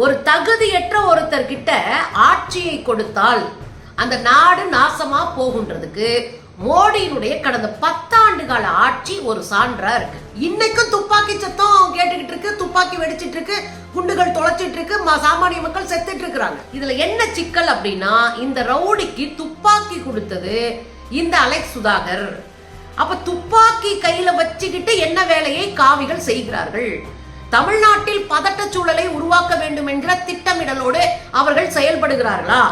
ஒரு தகுதியற்ற ஒருத்தர்கிட்ட ஆட்சியை கொடுத்தால் அந்த நாடு நாசமா போகுன்றதுக்கு மோடியினுடைய கடந்த பத்தாண்டு கால ஆட்சி ஒரு சான்றா இருக்கு. இன்னைக்கும் துப்பாக்கி சத்தம் கேட்டுக்கிட்டு இருக்கு துப்பாக்கி வெடிச்சிட்டு இருக்கு குண்டுகள் தொலைச்சிட்டு இருக்கு சாமானிய மக்கள் செத்துட்டு இருக்கிறாங்க. இதுல என்ன சிக்கல் அப்படின்னா இந்த ரவுடிக்கு துப்பாக்கி கொடுத்தது இந்த அலெக்ஸ் சுதாகர். அப்ப துப்பாக்கி கையில வச்சுக்கிட்டு என்ன வேலையை காவிகள் செய்கிறார்கள்? தமிழ்நாட்டில் பதட்டச் சூழலை உருவாக்க வேண்டும் என்ற திட்டமிடலோடு அவர்கள் செயல்படுகிறார்களா?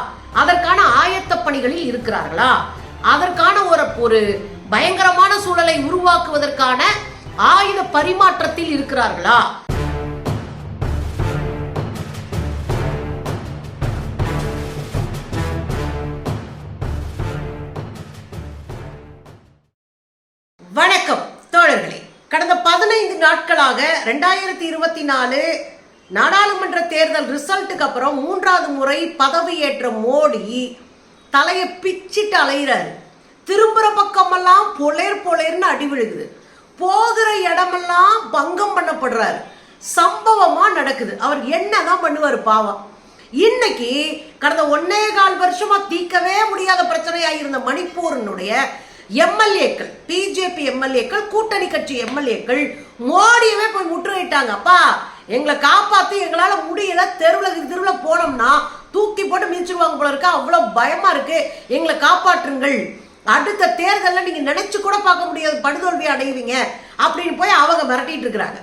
அதற்கான ஆயத்த பணிகளில் இருக்கிறார்களா? அதற்கான ஒரு ஒரு பயங்கரமான சூழலை உருவாக்குவதற்கான ஆயுத பரிமாற்றத்தில் இருக்கிறார்களா? ரெண்டாயிரத்தி இருபத்தி நாலு நாடாளுமன்ற தேர்தல் ரிசல்ட்டுக்கு அப்புறம் மூன்றாவது முறை பதவியேற்ற மோடி தலையை பிச்சிட்டு அலையிறாரு. திரும்புகிற பக்கமெல்லாம் பொலேர் பொலேர்னு அடி விழுகுது. போகிற இடமெல்லாம் பங்கம் பண்ணப்படுறாரு. சம்பவமாக நடக்குது. அவர் என்னதான் பண்ணுவார் பாவம். இன்னைக்கு கடந்த ஒன்னே கால் வருஷமா தீக்கவே முடியாத பிரச்சனையாக இருந்த மணிப்பூரினுடைய எம்எல்ஏக்கள் பிஜேபி எம்எல்ஏக்கள் கூட்டணி கட்சி எம்எல்ஏக்கள் மோடியவே போய் முற்றுகையிட்டாங்க. அப்பா எங்களை காப்பாத்தி எங்களால முடியல தெருவில் தெருவில் போனோம்னா தூக்கி போட்டு மிதிச்சிருவாங்க போல இருக்கா. அவ்வளவு பயமா இருக்கு. எங்களை காப்பாற்றுங்கள். அடுத்த தேர்தலில் நீங்க நினைச்சு கூட பார்க்க முடியாது. படுதோல்வி அடைவீங்க. அப்படின்னு போய் அவங்க மிரட்டிட்டு இருக்கிறாங்க.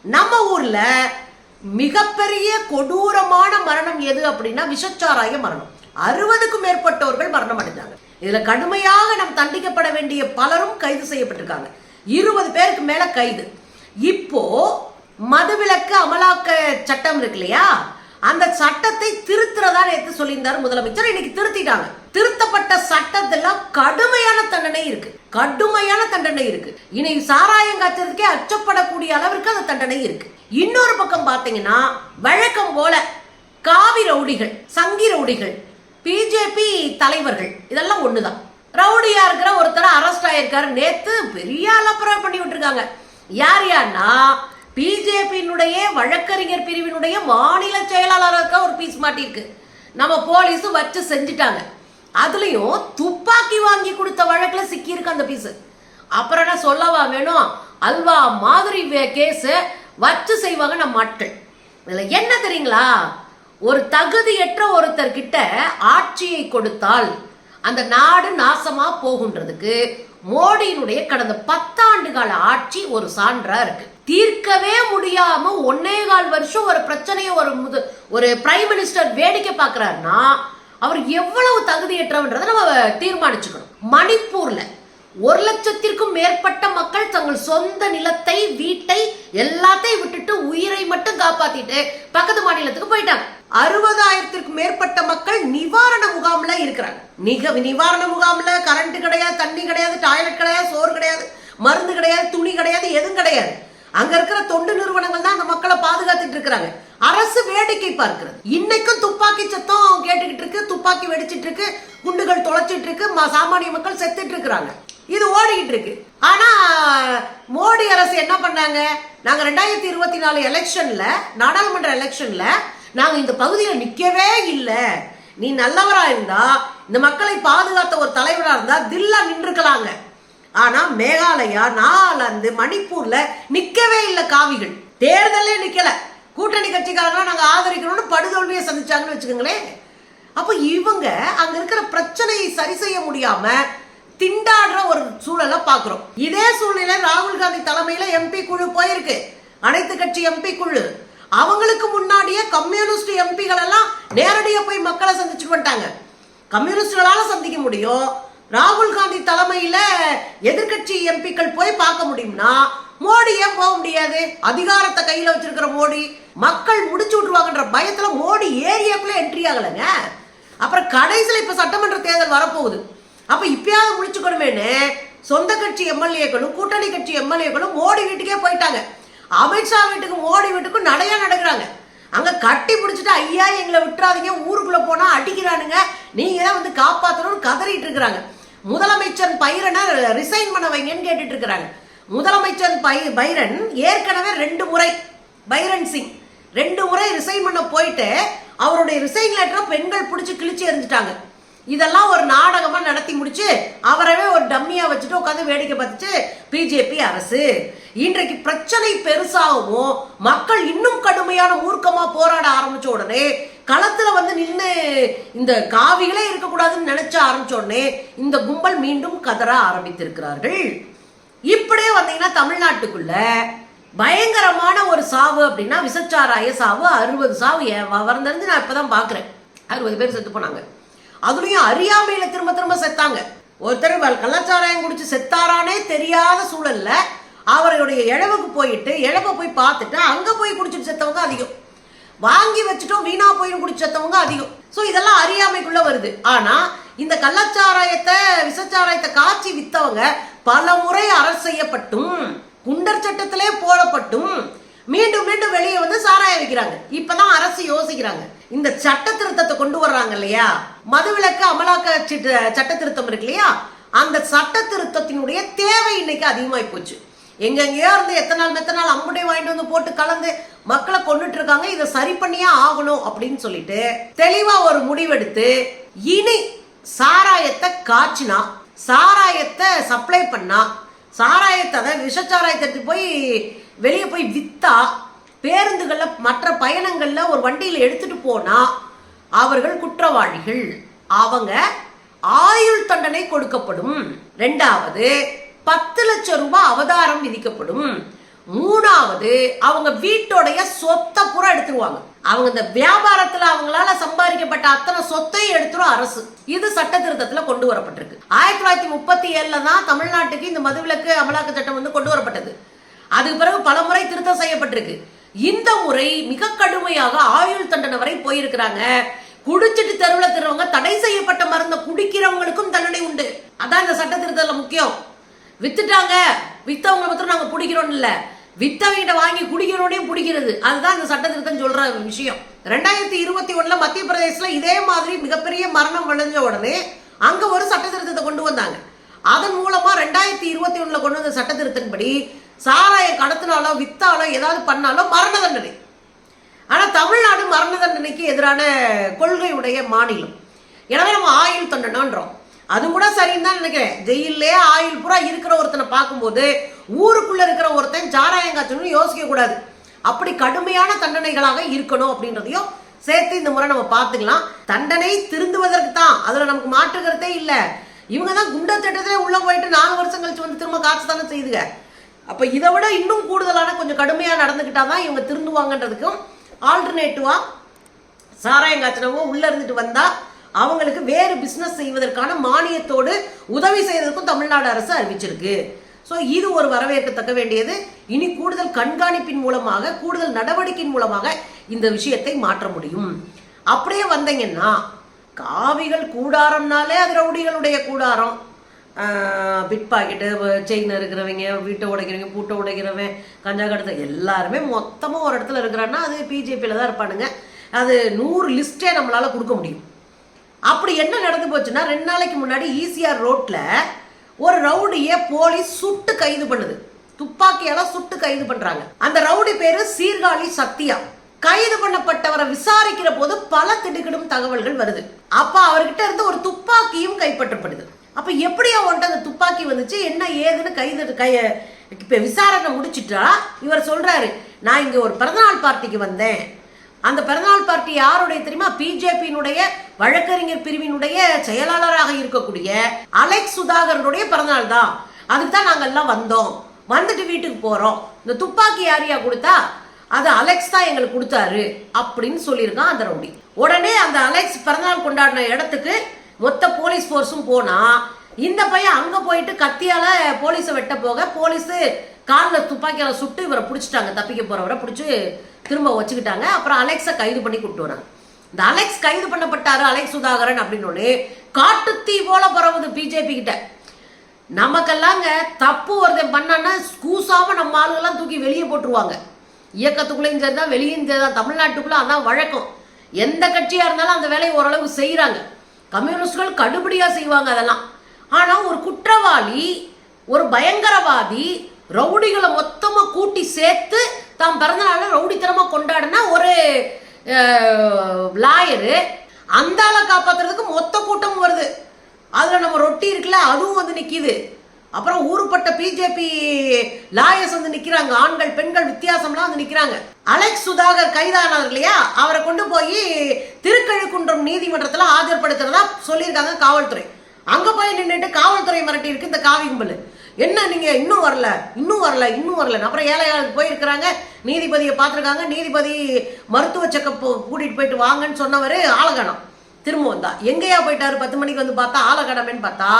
நம்ம ஊர்ல மிகப்பெரிய கொடூரமான மரணம் எது அப்படின்னா விஷச்சாராய மரணம். அறுபதுக்கும் மேற்பட்டவர்கள் மரணம் அடைஞ்சாங்க இதுல கடுமையாக நம் தண்டிக்கப்பட வேண்டிய பலரும் கைது செய்யப்பட்டிருக்காங்க. இருபது பேருக்கு மேல கைது. இப்போ மதுவிலக்கு அமலாக்க சட்டம் இருக்கு இல்லையா? அந்த சட்டத்தை திருத்துறதா எடுத்து சொல்லியிருந்தார் முதலமைச்சர். இன்னைக்கு திருத்திட்டாங்க. திருத்தப்பட்ட சட்டத்துல கடுமையான தண்டனை இருக்கு. கடுமையான தண்டனை இருக்கு. இனி சாராயம் காய்ச்சதுக்கே அச்சப்படக்கூடிய அளவிற்கு அந்த தண்டனை இருக்கு. இன்னொரு பக்கம் பாத்தீங்கன்னா வழக்கம் போல காவி ரவுடிகள் சங்கி ரவுடிகள் பிஜேபி தலைவர்கள். இதெல்லாம் ஒண்ணுதான். ரவுடியா இருக்கிற ஒருத்தர் அரெஸ்ட் ஆயிருக்காரு. நேத்து பெரிய அலப்பரம் பண்ணி விட்டுருக்காங்க. யார் யார்னா பிஜேபியினுடைய வழக்கறிஞர் பிரிவினுடைய மாநில செயலாளராக ஒரு பீஸ் மாட்டிருக்கு நம்ம போலீஸும் வச்சு செஞ்சுட்டாங்க. அதுலேயும் துப்பாக்கி வாங்கி கொடுத்த வழக்கில் சிக்கியிருக்கு அந்த பீஸு அப்புறம் என்ன சொல்லவா வேணும்? அல்வா மாதிரி கேஸு வச்சு செய்வாங்க நம்ம ஆட்கள். இதில் என்ன தெரியுங்களா? ஒரு தகுதியற்ற ஒருத்தர்கிட்ட ஆட்சியை கொடுத்தால் அந்த நாடு நாசமா போகுன்றதுக்கு மோடியினுடைய கடந்த பத்தாண்டு கால ஆட்சி ஒரு சான்றா இருக்கு. தீர்க்கவே முடியாம ஒன்னே கால் வருஷம் ஒரு பிரச்சனையை ஒரு முது ஒரு பிரைம் மினிஸ்டர் வேடிக்கை பார்க்கறாருன்னா அவர் எவ்வளவு தகுதியற்றவன்றதை நம்ம தீர்மானிச்சுக்கணும். மணிப்பூர்ல ஒரு லட்சத்திற்கும் மேற்பட்ட மக்கள் தங்கள் சொந்த நிலத்தை வீட்டை எல்லாத்தையும் விட்டுட்டு உயிரை மட்டும் காப்பாத்திட்டு பக்கத்து மாநிலத்துக்கு போயிட்டாங்க. அறுபதாயிரத்திற்கும் மேற்பட்ட மக்கள் நிவாரண முகாம்ல இருக்கிறாங்க. நிக நிவாரண முகாம்ல கரண்ட் கிடையாது தண்ணி கிடையாது டாய்லெட் கிடையாது சோறு கிடையாது மருந்து கிடையாது துணி கிடையாது எதுவும் கிடையாது. அங்க இருக்கிற தொண்டு நிறுவனங்கள் தான் அந்த மக்களை பாதுகாத்துட்டு இருக்கிறாங்க. அரசு வேடிக்கை பார்க்கிறது. இன்னைக்கும் துப்பாக்கி சத்தம் கேட்டுக்கிட்டு இருக்கு துப்பாக்கி வெடிச்சிட்டு இருக்கு குண்டுகள் தொலைச்சிட்டு இருக்கு சாமானிய மக்கள் செத்துட்டு இருக்கிறாங்க. இது ஓடிக்கிட்டு இருக்கு. ஆனா மோடி அரசு என்ன பண்ணாங்க? நாங்க ரெண்டாயிரத்தி இருபத்தி நாலு எலெக்ஷன்ல நாடாளுமன்ற எலெக்ஷன்ல நாங்க இந்த பகுதியில் நிக்கவே இல்லை. நீ நல்லவரா இருந்தா இந்த மக்களை பாதுகாத்த ஒரு தலைவரா இருந்தா தில்லா நின்றுக்கலாங்க. ஆனா மேகாலயா நாகாலாந்து மணிப்பூர்ல நிக்கவே இல்லை காவிகள். தேர்தலே நிக்கல. கூட்டணி கட்சிக்காரங்களாம் நாங்க ஆதரிக்கணும்னு படுதோல்வியை சந்திச்சாங்கன்னு வச்சுக்கோங்களேன். அப்ப இவங்க அங்க இருக்கிற பிரச்சனையை சரி செய்ய முடியாம திண்டாடுற ஒரு சூழலை பார்க்குறோம். இதே சூழ்நிலை ராகுல் காந்தி தலைமையில எம்பி குழு போயிருக்கு. அனைத்து கட்சி எம்பி குழு. அவங்களுக்கு முன்னாடியே கம்யூனிஸ்ட் எம்பிகள் எல்லாம் நேரடியாக போய் மக்களை சந்திச்சு வந்துட்டாங்க. கம்யூனிஸ்டுகளால சந்திக்க முடியும். ராகுல் காந்தி தலைமையில எதிர்க்கட்சி எம்பிக்கள் போய் பார்க்க முடியும்னா மோடி ஏன் போக முடியாது? அதிகாரத்தை கையில வச்சிருக்கிற மோடி மக்கள் முடிச்சு விட்டுருவாங்கன்ற பயத்துல மோடி ஏரியாக்குள்ள என்ட்ரி ஆகலைங்க. அப்புறம் கடைசியில் இப்ப சட்டமன்ற தேர்தல் வரப்போகுது. அப்போ இப்பயாவது முடிச்சுக்கணுமேனு சொந்த கட்சி எம்எல்ஏக்களும் கூட்டணி கட்சி எம்எல்ஏக்களும் மோடி வீட்டுக்கே போயிட்டாங்க. அமித்ஷா வீட்டுக்கு மோடி வீட்டுக்கும் நடையா நடக்கிறாங்க. அங்க கட்டி பிடிச்சிட்டு ஐயா எங்களை விட்டுறாதீங்க ஊருக்குள்ள போனா அடிக்கிறானுங்க. நீங்க தான் வந்து காப்பாத்தணும்னு கதறிட்டு இருக்கிறாங்க. முதலமைச்சர் பைரனை ரிசைன் பண்ண வைங்கன்னு கேட்டுட்டு இருக்கிறாங்க. முதலமைச்சர் பை பைரன் ஏற்கனவே ரெண்டு முறை பைரன் சிங் ரெண்டு முறை ரிசைன் பண்ண போயிட்டு அவருடைய ரிசைன் லெட்டரை பெண்கள் பிடிச்சி கிழிச்சு எறிஞ்சிட்டாங்க. இதெல்லாம் ஒரு நாடகமா நடத்தி முடிச்சு அவரவே ஒரு டம்மியா வச்சுட்டு உட்காந்து வேடிக்கை பார்த்துச்சு பிஜேபி அரசு இன்றைக்கு பிரச்சனை பெருசாகவும் மக்கள் இன்னும் கடுமையான மூர்க்கமா போராட ஆரம்பிச்ச உடனே களத்துல வந்து நின்று இந்த காவிகளே இருக்கக்கூடாதுன்னு நினைச்ச ஆரம்பிச்ச உடனே இந்த கும்பல் மீண்டும் கதற ஆரம்பித்திருக்கிறார்கள். இப்படியே வந்தீங்கன்னா தமிழ்நாட்டுக்குள்ள பயங்கரமான ஒரு சாவு அப்படின்னா விசச்சாராய சாவு அறுபது சாவு வரந்திருந்து நான் இப்பதான் பாக்குறேன் அறுபது பேர் செத்து போனாங்க. அதுலயும் அறியாமையில திரும்ப திரும்ப செத்தாங்க. ஒருத்தர் வ- கள்ளச்சாராயம் குடிச்சு செத்தாரானே தெரியாத சூழல்ல அவருடைய இழவுக்கு போயிட்டு இழவை போய் பார்த்துட்டு அங்க போய் குடிச்சிட்டு செத்தவங்க அதிகம். வாங்கி வச்சுட்டோம் வீணா போய் குடிச்சத்தவங்க அதிகம். ஸோ இதெல்லாம் அறியாமைக்குள்ள வருது. ஆனா இந்த கள்ளச்சாராயத்தை விசச்சாராயத்தை காய்ச்சி வித்தவங்க பல முறை அரசு செய்யப்பட்டும் குண்டர் சட்டத்திலே போடப்பட்டும் மீண்டும் மீண்டும் வெளியே வந்து சாராயம் விற்கிறாங்க இப்பதான் அரசு யோசிக்கிறாங்க. இந்த சட்ட திருத்தத்தை கொண்டு வர்றாங்க இல்லையா? மதுவிலக்கு அமலாக்க சட்ட திருத்தம் இருக்கு இல்லையா? அந்த சட்ட திருத்தத்தினுடைய தேவை இன்னைக்கு அதிகமாகி போச்சு. எங்கெங்கேயோ இருந்து எத்தனை நாள் மெத்தனை நாள் அம்புடை வாங்கிட்டு வந்து போட்டு கலந்து மக்களை கொண்டுட்டு இருக்காங்க இதை சரி பண்ணியே ஆகணும் அப்படின்னு சொல்லிட்டு தெளிவா ஒரு முடிவெடுத்து இனி சாராயத்தை காய்ச்சினா சாராயத்தை சப்ளை பண்ணா சாராயத்தை அதை விஷச்சாராயத்தை போய் வெளியே போய் வித்தா பேருந்துகளில் மற்ற பயணங்களில் ஒரு வண்டியில் எடுத்துட்டு போனால் அவர்கள் குற்றவாளிகள். அவங்க ஆயுள் தண்டனை கொடுக்கப்படும். ரெண்டாவது பத்து லட்சம் ரூபாய் அவதாரம் விதிக்கப்படும். மூணாவது அவங்க வீட்டோடைய சொத்தை பூரா எடுத்துருவாங்க. அவங்க இந்த வியாபாரத்துல அவங்களால சம்பாதிக்கப்பட்ட அத்தனை சொத்தையும் எடுத்துரும் அரசு. இது சட்ட திருத்தத்துல கொண்டு வரப்பட்டிருக்கு. ஆயிரத்தி தொள்ளாயிரத்தி முப்பத்தி ஏழுல தான் தமிழ்நாட்டுக்கு இந்த மதுவிலக்கு அமலாக்க சட்டம் வந்து கொண்டு வரப்பட்டது. அதுக்கு பிறகு பல முறை திருத்தம் செய்யப்பட்டிருக்கு. இந்த முறை மிக கடுமையாக ஆயுள் தண்டனை வரை போயிருக்கிறாங்க. குடிச்சிட்டு தெருவில் திருவங்க தடை செய்யப்பட்ட மருந்தை குடிக்கிறவங்களுக்கும் தண்டனை உண்டு. அதான் இந்த சட்ட திருத்தல முக்கியம். வித்துட்டாங்க. வித்தவங்களை மாத்திரம் நாங்க பிடிக்கிறோம் இல்ல. வித்தவங்கிட்ட வாங்கி குடிக்கிறோடையும் பிடிக்கிறது. அதுதான் இந்த சட்ட திருத்தம் சொல்ற விஷயம். ரெண்டாயிரத்தி இருபத்தி ஒண்ணுல மத்திய பிரதேசல இதே மாதிரி மிகப்பெரிய மரணம் விளைஞ்ச உடனே அங்க ஒரு சட்ட திருத்தத்தை கொண்டு வந்தாங்க. அதன் மூலமா ரெண்டாயிரத்தி இருபத்தி ஒண்ணுல கொண்டு வந்த சட்ட திருத்தின்படி சாராயம் கடத்தினாலோ வித்தாலோ ஏதாவது பண்ணாலோ மரண தண்டனை. ஆனால் தமிழ்நாடு மரண தண்டனைக்கு எதிரான கொள்கையுடைய மாநிலம். எனவே நம்ம ஆயுள் தண்டனைன்றோம். அது கூட சரின்னு தான் நினைக்கிறேன். ஜெயிலே ஆயுள் பூரா இருக்கிற ஒருத்தனை பார்க்கும்போது ஊருக்குள்ள இருக்கிற ஒருத்தன் சாராயம் காய்ச்சணும்னு யோசிக்கக்கூடாது அப்படி கடுமையான தண்டனைகளாக இருக்கணும் அப்படின்றதையும் சேர்த்து இந்த முறை நம்ம பார்த்துக்கலாம். தண்டனை திருந்துவதற்கு தான். அதில் நமக்கு மாற்றுக்கிறதே இல்லை. இவங்க தான் குண்டர் சட்டத்திலே உள்ளே போயிட்டு நாலு வருஷம் கழிச்சு வந்து திரும்ப காசு தானே செய்துங்க. அப்போ இதை விட இன்னும் கூடுதலான கொஞ்சம் கடுமையாக நடந்துக்கிட்டால் தான் இவங்க திருந்துவாங்கன்றதுக்கும் ஆல்டர்னேட்டிவாக சாராயம் காய்ச்சினவங்க உள்ள இருந்துட்டு வந்தால் அவங்களுக்கு வேறு பிஸ்னஸ் செய்வதற்கான மானியத்தோடு உதவி செய்வதற்கும் தமிழ்நாடு அரசு அறிவிச்சிருக்கு. ஸோ இது ஒரு வரவேற்கத்தக்க வேண்டியது. இனி கூடுதல் கண்காணிப்பின் மூலமாக கூடுதல் நடவடிக்கையின் மூலமாக இந்த விஷயத்தை மாற்ற முடியும். அப்படியே வந்தீங்கன்னா காவிகள் கூடாரம்னாலே அது ரவுடிகளுடைய கூடாரம். பிட் பாக்கெட்டு செயின் இருக்கிறவங்க வீட்டை உடைக்கிறவங்க பூட்டை உடைக்கிறவன் கஞ்சா கடத்த எல்லாருமே மொத்தமாக ஒரு இடத்துல இருக்கிறான்னா அது பிஜேபியில் தான் இருப்பானுங்க. அது நூறு லிஸ்ட்டே நம்மளால் கொடுக்க முடியும். அப்படி என்ன நடந்து போச்சுன்னா ரெண்டு நாளைக்கு முன்னாடி ஈசிஆர் ரோட்டில் ஒரு ரவுடியை போலீஸ் சுட்டு கைது பண்ணுது. துப்பாக்கியால சுட்டு கைது பண்றாங்க. அந்த ரவுடி பேரு சீர்காழி சத்யா. கைது பண்ணப்பட்டவரை விசாரிக்கிற போது பல திடுக்கிடும் தகவல்கள் வருது. அப்ப அவர்கிட்ட இருந்து ஒரு துப்பாக்கியும் கைப்பற்றப்படுது. அப்போ எப்படியோ அவன்கிட்ட அந்த துப்பாக்கி வந்துச்சு என்ன ஏதுன்னு கைது கைய இப்போ விசாரணை முடிச்சிட்டா இவர் சொல்கிறாரு நான் இங்கே ஒரு பிறந்தநாள் பார்ட்டிக்கு வந்தேன். அந்த பிறந்தநாள் பார்ட்டி யாருடைய தெரியுமா? பிஜேபியினுடைய வழக்கறிஞர் பிரிவினுடைய செயலாளராக இருக்கக்கூடிய அலெக்ஸ் சுதாகரனுடைய பிறந்தநாள் தான். அதுக்கு தான் நாங்கள் எல்லாம் வந்தோம். வந்துட்டு வீட்டுக்கு போகிறோம் இந்த துப்பாக்கி யாரியா கொடுத்தா? அது அலெக்ஸ் தான் எங்களுக்கு கொடுத்தாரு அப்படின்னு சொல்லியிருக்கான் அந்த ரவுடி. உடனே அந்த அலெக்ஸ் பிறந்தநாள் கொண்டாடின இடத்துக்கு மொத்த போலீஸ் ஃபோர்ஸும் போனா இந்த பையன் அங்க போயிட்டு கத்தியால போலீஸை வெட்ட போக போலீஸ் காலில் துப்பாக்கியால சுட்டு இவரை பிடிச்சிட்டாங்க. தப்பிக்க போறவரை பிடிச்சி திரும்ப வச்சுக்கிட்டாங்க. அப்புறம் அலெக்ஸை கைது பண்ணி கூப்பிட்டு வராங்க. இந்த அலெக்ஸ் கைது பண்ணப்பட்டாரு அலெக்ஸ் சுதாகரன் அப்படின்னு ஒண்ணு காட்டுத்தீ போல பரவுது பிஜேபி கிட்ட. நமக்கெல்லாங்க தப்பு ஒருத்தன் பண்ணான்னா கூசாம நம்ம ஆளுங்கெல்லாம் தூக்கி வெளியே போட்டுருவாங்க. இயக்கத்துக்குள்ளேயும் சரி தான் வெளியும் சரி தான் தமிழ்நாட்டுக்குள்ள அதான் வழக்கம். எந்த கட்சியா இருந்தாலும் அந்த வேலையை ஓரளவு செய்கிறாங்க கம்யூனிஸ்ட்கள் கடுபடியாக செய்வாங்க அதெல்லாம். ஆனால் ஒரு குற்றவாளி ஒரு பயங்கரவாதி ரவுடிகளை மொத்தமாக கூட்டி சேர்த்து தாம் பிறந்தநாளை ரவுடித்தனமாக கொண்டாடினா ஒரு லாயரு அந்த ஆளை காப்பாத்துறதுக்கு மொத்த கூட்டமும் வருது. அதில் நம்ம ரொட்டி இருக்குல்ல அதுவும் வந்து நிற்கிது அப்புறம் ஊருப்பட்ட பிஜேபி லாயர்ஸ் வந்து நிற்கிறாங்க ஆண்கள் பெண்கள் வித்தியாசம்லாம் வந்து நிற்கிறாங்க அலெக்ஸ் சுதாகர் கைதானார் இல்லையா? அவரை கொண்டு போய் திருக்கழுக்குன்றம் நீதிமன்றத்தில் ஆஜர்படுத்துறதா சொல்லியிருக்காங்க காவல்துறை. அங்கே போய் நின்றுட்டு காவல்துறை மிரட்டி இருக்கு இந்த காவி கும்பல். என்ன நீங்கள் இன்னும் வரல? இன்னும் வரல இன்னும் வரல அப்புறம் ஏழையாளுக்கு போயிருக்கிறாங்க. நீதிபதியை பார்த்துருக்காங்க. நீதிபதி மருத்துவ செக்கப் கூட்டிகிட்டு போயிட்டு வாங்கன்னு சொன்னவர் ஆலகணம். திரும்ப வந்தா. எங்கேயா போயிட்டாரு? பத்து மணிக்கு வந்து பார்த்தா ஆலகானமேன்னு பார்த்தா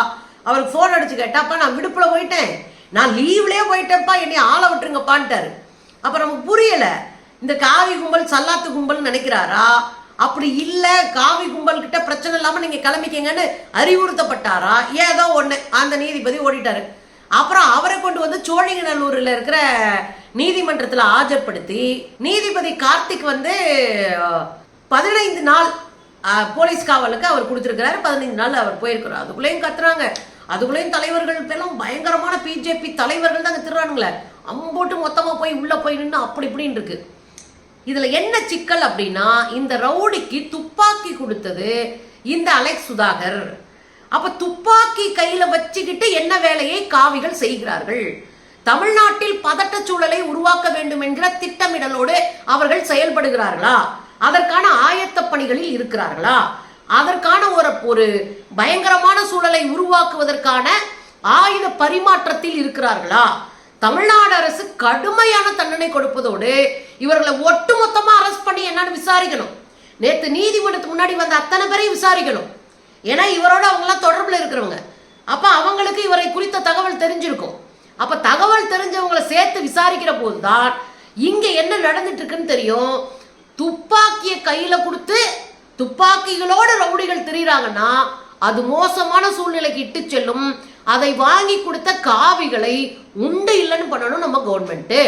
அவருக்கு ஃபோன் அடிச்சு கேட்டாப்பா நான் விடுப்பில் போயிட்டேன். நான் லீவ்லேயே போயிட்டேன்ப்பா என்னை ஆளை விட்டுருங்கப்பான்ட்டாரு. அப்புறம் நமக்கு புரியலை இந்த காவி கும்பல் சல்லாத்து கும்பல் நினைக்கிறாரா? அப்படி இல்லை காவி கும்பல் கிட்ட பிரச்சனை இல்லாமல் நீங்கள் கிளம்பிக்கங்கன்னு அறிவுறுத்தப்பட்டாரா? ஏதோ ஒன்று அந்த நீதிபதி ஓடிட்டாரு. அப்புறம் அவரை கொண்டு வந்து சோழிங்கநல்லூரில் இருக்கிற நீதிமன்றத்தில் ஆஜர்படுத்தி நீதிபதி கார்த்திக் வந்து பதினைந்து நாள் போலீஸ் காவலுக்கு அவர் கொடுத்துருக்கிறாரு. பதினைந்து நாள் அவர் போயிருக்கிறார். அதுக்குள்ளேயும் கத்துறாங்க. அதுக்குள்ளேயும் தலைவர்கள் பெரும் பயங்கரமான பிஜேபி தலைவர்கள் தாங்க திருறானுங்களே. அம்போட்டு மொத்தமாக போய் உள்ளே போய் நின்று அப்படி இப்படின்னு இருக்கு. இதில் என்ன சிக்கல் அப்படின்னா இந்த ரவுடிக்கு துப்பாக்கி கொடுத்தது இந்த அலெக்ஸ் சுதாகர். அப்ப துப்பாக்கி கையில வச்சுக்கிட்டு என்ன வேலையை காவிகள் செய்கிறார்கள்? தமிழ்நாட்டில் பதட்ட சூழலை உருவாக்க வேண்டும் என்கிற திட்டமிடலோடு அவர்கள் செயல்படுகிறார்களா? அதற்கான ஆயத்த பணிகளில் இருக்கிறார்களா? அதற்கான ஒரு பயங்கரமான சூழலை உருவாக்குவதற்கான ஆயுத பரிமாற்றத்தில் இருக்கிறார்களா? தமிழ்நாடு அரசு கடுமையான தண்டனை கொடுப்பதோடு இவர்களை ஒட்டுமொத்தமா அரெஸ்ட் பண்ணி என்னன்னு விசாரிக்கணும். நேற்று நீதிமன்றத்துக்கு முன்னாடி வந்த அத்தனை பேரையும் விசாரிக்கணும். ஏன்னா இவரோட அவங்களாம் தொடர்பில் இருக்கிறவங்க. அப்போ அவங்களுக்கு இவரை குறித்த தகவல் தெரிஞ்சிருக்கும். அப்போ தகவல் தெரிஞ்சவங்களை சேர்த்து விசாரிக்கிற போது தான் இங்கே என்ன நடந்துட்டு இருக்குன்னு தெரியும். துப்பாக்கியை கையில் கொடுத்து துப்பாக்கிகளோடு ரவுடிகள் திரியிறாங்கன்னா அது மோசமான சூழ்நிலைக்கு இட்டு செல்லும். அதை வாங்கி கொடுத்த காவிகளை உண்டு இல்லைன்னு பண்ணணும் நம்ம கவர்மெண்ட்டு